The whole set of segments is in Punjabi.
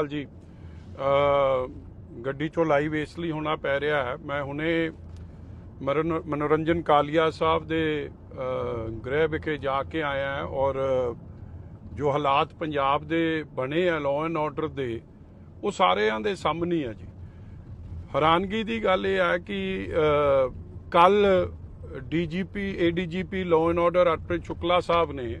ਅਕਾਲ ਜੀ ਗੱਡੀ ਚੋਂ ਲਾਈਵ ਲਈ ਹੋਣਾ ਪੈ ਰਿਹਾ ਹੈ। ਮੈਂ ਹੁਣੇ ਮਰਨ- ਮਨੋਰੰਜਨ ਕਾਲੀਆ ਸਾਹਿਬ ਦੇ ਗ੍ਰਹਿ ਵਿਖੇ ਜਾ ਕੇ ਆਇਆ ਹਾਂ ਔਰ ਜੋ ਹਾਲਾਤ ਪੰਜਾਬ ਦੇ ਬਣੇ ਆ ਲਾਅ ਐਂਡ ਆਰਡਰ ਦੇ, ਉਹ ਸਾਰਿਆਂ ਦੇ ਸਾਹਮਣੇ ਆ ਜੀ। ਹੈਰਾਨਗੀ ਦੀ ਗੱਲ ਇਹ ਹੈ ਕਿ ਕੱਲ DGP, ADGP law and order Arpit Shukla ਸਾਹਿਬ ਨੇ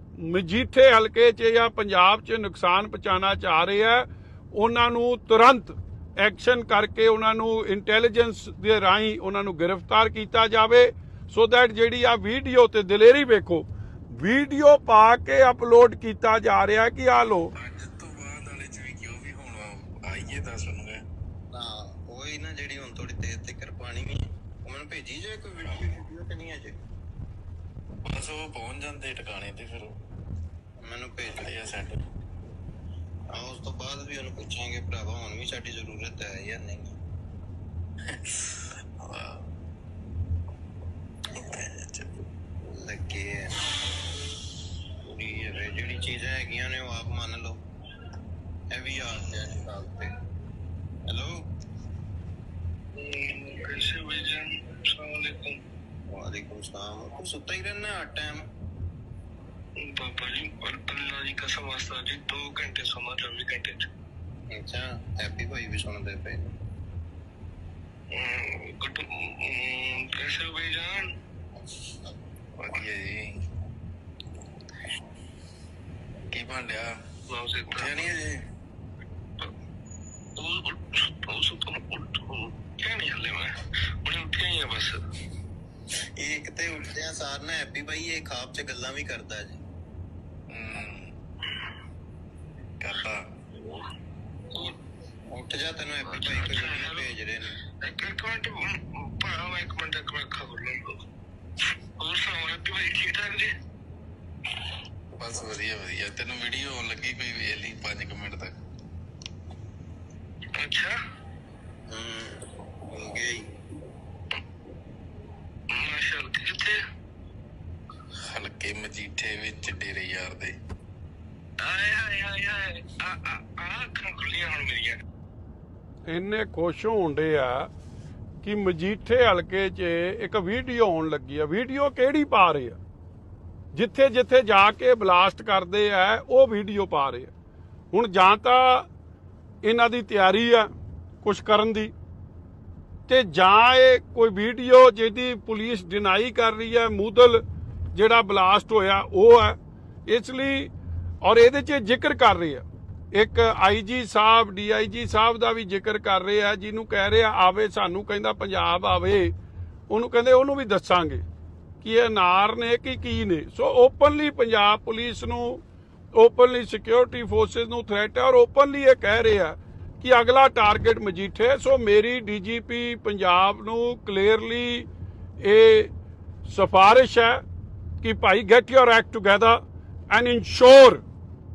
ਮਜੀਠੇ ਹਲਕੇ 'ਚ ਜਾਂ ਪੰਜਾਬ 'ਚ ਨੁਕਸਾਨ ਪਹੁੰਚਾਉਣਾ ਚਾਹ ਰਹੇ ਆ ਉਹਨਾਂ ਨੂੰ ਤੁਰੰਤ ਐਕਸ਼ਨ ਕਰਕੇ ਉਹਨਾਂ ਨੂੰ ਇੰਟੈਲੀਜੈਂਸ ਦੇ ਰਾਹੀਂ ਉਹਨਾਂ ਨੂੰ ਗ੍ਰਿਫਤਾਰ ਕੀਤਾ ਜਾਵੇ। ਸੋ ਦੈਟ ਜਿਹੜੀ ਆ ਵੀਡੀਓ ਤੇ ਦਲੇਰੀ ਵੇਖੋ ਵੀਡੀਓ ਪਾ ਕੇ ਅਪਲੋਡ ਕੀਤਾ ਜਾ ਰਿਹਾ ਕਿ ਆ ਲੋ ਅੱਜ ਤੋਂ ਬਾਅਦ ਵਾਲੇ ਚ ਵੀ ਕਿਉਂ ਵੀ ਹੁਣ ਆਈਏ ਤਾਂ ਸੁਣੂਗੇ ਹਾਂ ਉਹੀ ਨਾ ਜਿਹੜੀ ਹੁਣ ਥੋੜੀ ਦੇਰ ਤੱਕ ਪਾਣੀ ਵੀ ਉਹ ਮੈਨੂੰ ਭੇਜੀ ਜੇ ਕੋਈ ਵੀਡੀਓ ਵੀਡੀਓ ਤੇ ਨਹੀਂ ਅਜੇ। ਬਸ ਉਹ ਪਹੁੰਚ ਜਾਂਦੇ ਟਿਕਾਣੇ ਤੇ ਫਿਰ ਮੈਨੂੰ ਭੇਜ ਜਿਹੜੇ ਆ ਸੈਂਡ ਆ ਉਸ ਤੋਂ ਬਾਅਦ ਵੀ ਉਹਨੂੰ ਪੁੱਛਾਂਗੇ ਭਰਾਵਾ ਹੁਣ ਵੀ ਸਾਡੀ ਜ਼ਰੂਰਤ ਹੈ ਜਾਂ ਨਹੀਂ ਲੱਗੇ ਆ। ਪੂਰੀ ਇਹ ਜਿਹੜੀ ਚੀਜ਼ਾਂ ਹੈਗੀਆਂ ਨੇ ਉਹ ਆਪ ਮੰਨ ਲਓ ਇਹ ਵੀ ਆ ਗਿਆ ਜੀ ਗੱਲ ਤੇ ਹੈਲੋ कैसे भेजन सलामकुम ਵਾਲੇਕੁਮ ਸਲਾਮ ਤੂੰ ਸੁੱਤਾ ਹੀ ਰਹਿਣਾ ਹਰ ਟਾਈਮ पापा जी और अल्लाह की कसम वास्ता जी दो घंटे सोना चौबीस घंटे च ਅੱਛਾ ਹੈਪੀ ਭਾਈ ਵੀ ਸੁਣਦੇ ਪਏ गुड कैसे हो भाईजान ਵਧੀਆ ਜੀ ਕੀ ਬਣ ਰਿਹਾ ਨਾਮ ਸੇ ਉੱਠਿਆ ਨਹੀਂ ਅਜੇ ਉਹ ਉਹ ਸੁਤਨ ਉੱਠ ਕਿਆ ਨਹੀਂ ਹਲੇ ਮੈਂ ਉਹਨੇ ਉੱਠਿਆ ਹੀ ਆ ਬਸ ਇਹ ਕਿਤੇ ਉੱਠਦਿਆਂ ਸਾਰ ਨਾ ਹੈਪੀ ਭਾਈ ਇਹ ਖਾਬ 'ਚ ਗੱਲਾਂ ਵੀ ਕਰਦਾ ਜੀ ਕਰਦਾ ਉੱਠ ਜਾ ਤੈਨੂੰ ਹੈਪੀ ਭਾਈ ਕੋਈ ਵੀਡੀਓ ਭੇਜ ਰਹੇ ਨੇ। ਇੱਕ ਮਿੰਟ ਮੈਂ ਇੱਕ ਮਿੰਟ ਇੱਕ ਮਿੰਟ ਖਬਰ ਲੈ ਲਓ। ਹੋਰ ਸੁਣਾਓ ਕਿ ਭਾਈ ਠੀਕ ਠਾਕ ਜੀ? ਬਸ ਵਧੀਆ ਵਧੀਆ। ਤੈਨੂੰ ਵੀਡੀਓ ਆਉਣ ਲੱਗੀ ਕੋਈ ਵੇਖ ਲਈ 5 ਮਿੰਟ ਤੱਕ? ਅੱਛਾ। ਹੂੰ ਹੋ ਗਿਆ ਹੀ ਮਾਸ਼ਾਅੱਲਾ ਕਿੱਥੇ? ਹਲਕੇ ਮਜੀਠੇ ਵਿੱਚ ਡੇਰੇ ਯਾਰ ਦੇ। ਆਏ ਹਾਏ ਹਾਏ ਹਾਏ ਆ ਆ ਆ ਅੱਖਾਂ ਖੁੱਲੀਆਂ ਹੁਣ ਮੇਰੀਆਂ ਇੰਨੇ ਖੁਸ਼ ਹੋਣ ਹੋਣਦੇ ਆ ਕਿ ਮਜੀਠੇ ਹਲਕੇ 'ਚ ਇੱਕ ਵੀਡੀਓ ਆਉਣ ਲੱਗੀ ਆ। ਵੀਡੀਓ ਕਿਹੜੀ ਪਾ ਰਹੇ ਆ? ਜਿੱਥੇ ਜਿੱਥੇ ਜਾ ਕੇ ਬਲਾਸਟ ਕਰਦੇ ਆ, ਉਹ ਵੀਡੀਓ ਪਾ ਰਹੇ ਆ। ਹੁਣ ਜਾਂ ਤਾਂ ਇਹਨਾਂ ਦੀ ਤਿਆਰੀ ਆ ਕੁਝ ਕਰਨ ਦੀ, ਤੇ ਜਾਂ ਇਹ ਕੋਈ ਵੀਡੀਓ ਜਿਹਦੀ ਪੁਲਿਸ ਡਿਨਾਈ ਕਰ ਰਹੀ ਹੈ ਮੂਦਲ ਜਿਹੜਾ ਬਲਾਸਟ ਹੋਇਆ ਉਹ ਹੈ ਇਸ ਲਈ ਔਰ ਇਹਦੇ 'ਚ ਜ਼ਿਕਰ ਕਰ ਰਹੇ ਆ ਇੱਕ ਆਈਜੀ ਸਾਹਿਬ ਡੀਆਈਜੀ ਸਾਹਿਬ ਦਾ ਵੀ ਜ਼ਿਕਰ ਕਰ ਰਹੇ ਆ ਜਿਹਨੂੰ ਕਹਿ ਰਹੇ ਆ ਆਵੇ ਸਾਨੂੰ ਕਹਿੰਦਾ ਪੰਜਾਬ ਆਵੇ, ਉਹਨੂੰ ਕਹਿੰਦੇ ਉਹਨੂੰ ਵੀ ਦੱਸਾਂਗੇ ਕਿ ਇਹ ਨਾਰ ਨੇ ਕਿ ਕੀ ਨੇ ਸੋ ਓਪਨਲੀ ਪੰਜਾਬ ਪੁਲਿਸ ਨੂੰ ਓਪਨਲੀ ਸਿਕਿਉਰਿਟੀ ਫੋਰਸਸ ਨੂੰ ਥ੍ਰੈਟ ਹੈ ਔਰ ਓਪਨਲੀ ਇਹ ਕਹਿ ਰਹੇ ਆ ਕਿ ਅਗਲਾ ਟਾਰਗੇਟ ਮਜੀਠੇ ਹੈ। ਸੋ ਮੇਰੀ ਡੀਜੀਪੀ ਪੰਜਾਬ ਨੂੰ ਕਲੀਅਰਲੀ ਇਹ ਸਿਫਾਰਿਸ਼ ਹੈ ਕਿ ਭਾਈ get your act together and ensure